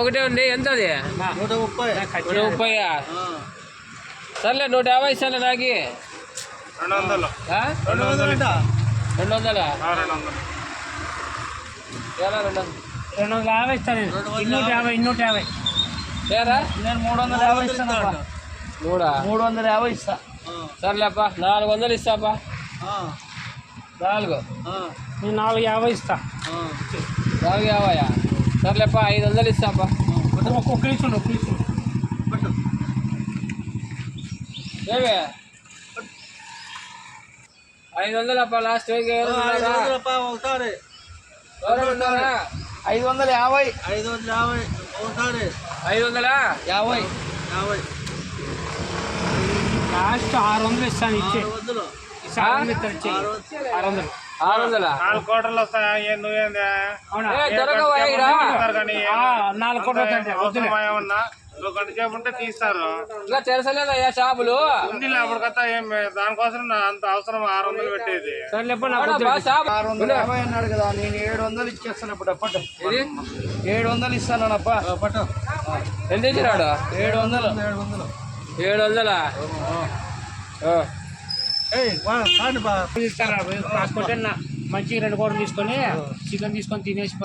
ఒకటే ఉంది. ఎంత అది నూట ముప్పై. నూట ముప్పై సర్లే నూట యాభై ఇస్తాను నాకు. రెండు వందలు? రెండు వందలా రెండు రెండు యాభై ఇస్తాను. నేను ఇన్నూట యాభై ఇన్నూట యాభై. ఏరా నేను మూడు వందల యాభై ఇస్తానప్పా మూడా మూడు? వందల యాభై ఇస్తా. సర్లేప్పా నాలుగు వందలు ఇస్తాపా నాలుగు. నేను నాలుగు యాభై ఇస్తా. నాలుగు యాభైయా? సర్లేప్పా ఐదు వందలు ఇస్తాపా. ఒక్కొక్క ఇచ్చుండు ఒక్క ఇచ్చుండు ఏమి? ఐదు వందలప్పా లాస్ట్ ఒకసారి. ఐదు వందల యాభై. ఐదు వందల యాభై ఒకసారి. ఐదు వందలా? యాభై. యాభై. లాస్ట్ ఆరు వందలు ఇస్తాను ఇచ్చే. ఆరు వందలు. ఆరు వందలు. ఆరు వందలు? నాలుగు కోటర్లు వస్తాయి? నువ్వేంది? ఉంటే తీస్తారు ఇంకా తెరసలేదయ్యా షాపులు? ఉంది అప్పటికత్తా ఏం దానికోసం నా అంత అవసరం ఆరు వందలు పెట్టేది. ఆరు వందల యాభై అన్నాడు కదా నేను ఏడు వందలు ఇచ్చేస్తాను ఇప్పుడు పట్టు. ఇది ఏడు వందలు ఇస్తానప్ప పట్టు. ఎంత ఇచ్చినాడు? ఏడు వందలు. ఏడు వందలు. ఏడు వందలా? నా మంచిగా రెండు కోట్లు తీసుకొని చికెన్ తీసుకొని తినేసి